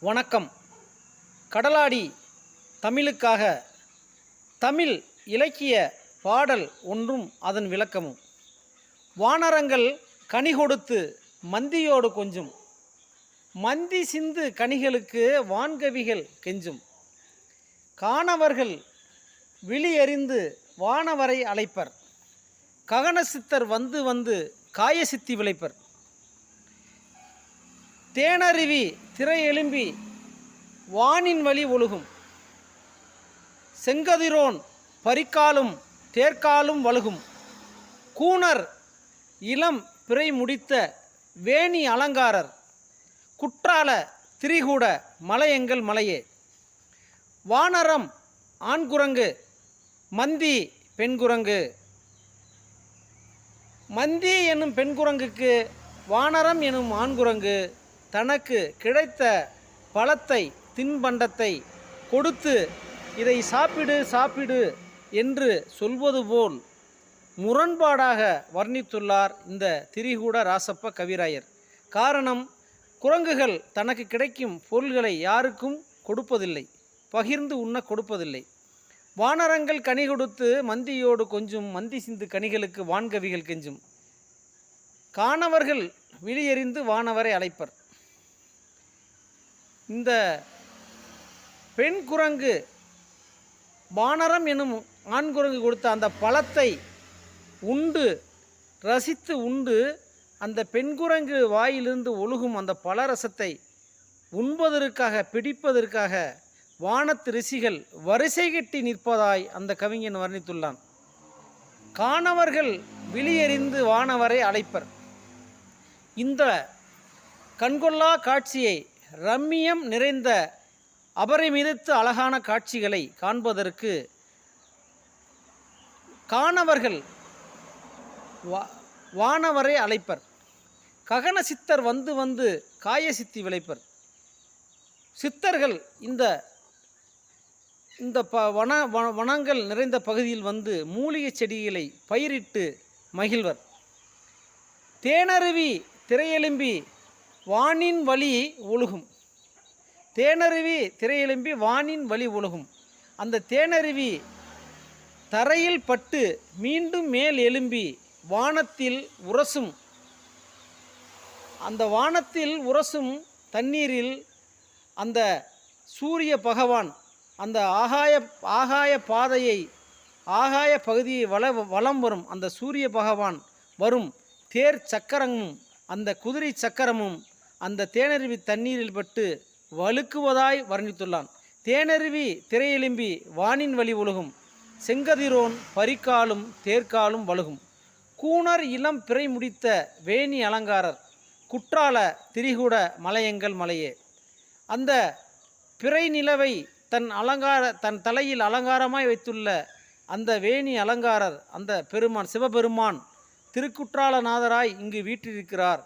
வணக்கம். கடலாடி தமிழுக்காக தமிழ் இலக்கிய பாடல் ஒன்றும் அதன் விளக்கமும். வானரங்கள் கனி கொடுத்து மந்தியோடு கொஞ்சும். மந்தி சிந்து கனிகளுக்கு வான்கவிகள் கெஞ்சும். காணவர்கள் விழியறிந்து வானவரை அழைப்பர். ககனசித்தர் வந்து வந்து காயசித்தி விளைப்பர். தேனருவி திரை எழும்பி வானின் வழி ஒழுகும். செங்கதிரோன் பரிக்காலும் தேர்க்காலும் வழுகும். கூணர் இளம் பிறை முடித்த வேணி அலங்காரர். குற்றால திரிகூட மலையெங்கள் மலையே. வானரம் ஆண்குரங்கு மந்தி பெண்குரங்கு. மந்தி என்னும் பெண்குரங்குக்கு வானரம் எனும் ஆண்குரங்கு. தனக்கு கிடைத்த பழத்தை தின்பண்டத்தை கொடுத்து இதை சாப்பிடு சாப்பிடு என்று சொல்வது போல் முரண்பாடாக வர்ணித்துள்ளார் இந்த திரிகூட ராசப்ப கவிராயர். காரணம் குரங்குகள் தனக்கு கிடைக்கும் பொருள்களை யாருக்கும் கொடுப்பதில்லை பகிர்ந்து உண்ண கொடுப்பதில்லை. வானரங்கள் கனி கொடுத்து மந்தியோடு கொஞ்சும் மந்தி சிந்து கனிகளுக்கு வான்கவிகள் கெஞ்சும். காணவர்கள் விழியறிந்து வானவரை அழைப்பர். இந்த பெண் குரங்கு வானரம் எனும் ஆண் குரங்கு கொடுத்த அந்த பழத்தை உண்டு ரசித்து உண்டு அந்த பெண் குரங்கு வாயிலிருந்து ஒழுகும் அந்த பழரசத்தை உண்பதற்காக பிடிப்பதற்காக வானத்து ரிஷிகள் வரிசை கட்டி நிற்பதாய் அந்த கவிஞன் வர்ணித்துள்ளான். காணவர்கள் விழியறிந்து வானவரை அழைப்பர். இந்த கண்கொள்ளா காட்சியை ரம்மியம் நிறைந்த அபரிமிதத்து அழகான காட்சிகளை காண்பதற்கு காணவர்கள் வா வானவரை அழைப்பர். ககன சித்தர் வந்து வந்து காய சித்தி விளைப்பர். சித்தர்கள் இந்த இந்த ப வன வன- வனங்கள் நிறைந்த பகுதியில் வந்து மூலிகை செடிகளை பயிரிட்டு மகிழ்வர். தேனருவி திரையெலும்பி வானின் வழி ஒழுகும். தேனருவி திரையெலும்பி வானின் வழி ஒழுகும். அந்த தேனருவி தரையில் பட்டு மீண்டும் மேல் எழும்பி வானத்தில் உரசும். அந்த வானத்தில் உரசும் தண்ணீரில் அந்த சூரிய பகவான் அந்த ஆகாய ஆகாய பாதையை ஆகாய பகுதியை வள வலம் வரும். அந்த சூரிய பகவான் வரும். தேர் சக்கரமும் அந்த குதிரை சக்கரமும் அந்த தேனருவி தண்ணீரில் பட்டு வழுக்குவதாய் வர்ணித்துள்ளான். தேனருவி திரையெலும்பி வானின் வழி ஒழுகும். செங்கதிரோன் பரிக்காலும் தேர்க்காலும் வழுகும். கூணர் இளம் பிறை முடித்த வேணி அலங்காரர். குற்றால திரிகூட மலையங்கள் மலையே. அந்த பிறை நிலவை தன் அலங்கார தன் தலையில் அலங்காரமாய் வைத்துள்ள அந்த வேணி அலங்காரர் அந்த பெருமான் சிவபெருமான் திருக்குற்றாலநாதராய் இங்கு வீற்றிருக்கிறார்.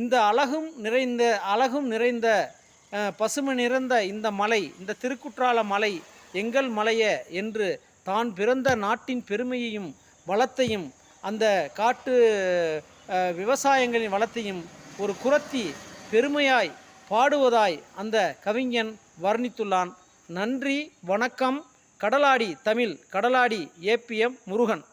இந்த அழகும் நிறைந்த அழகும் நிறைந்த பசுமை நிறைந்த இந்த மலை இந்த திருக்குற்றால மலை எங்கள் மலையே என்று தான் பிறந்த நாட்டின் பெருமையையும் வளத்தையும் அந்த காட்டு விவசாயங்களின் வளத்தையும் ஒரு குரத்தி பெருமையாய் பாடுவதாய் அந்த கவிஞன் வர்ணித்துள்ளான். நன்றி வணக்கம் கடலாடி தமிழ் கடலாடி ஏபிஎம் முருகன்.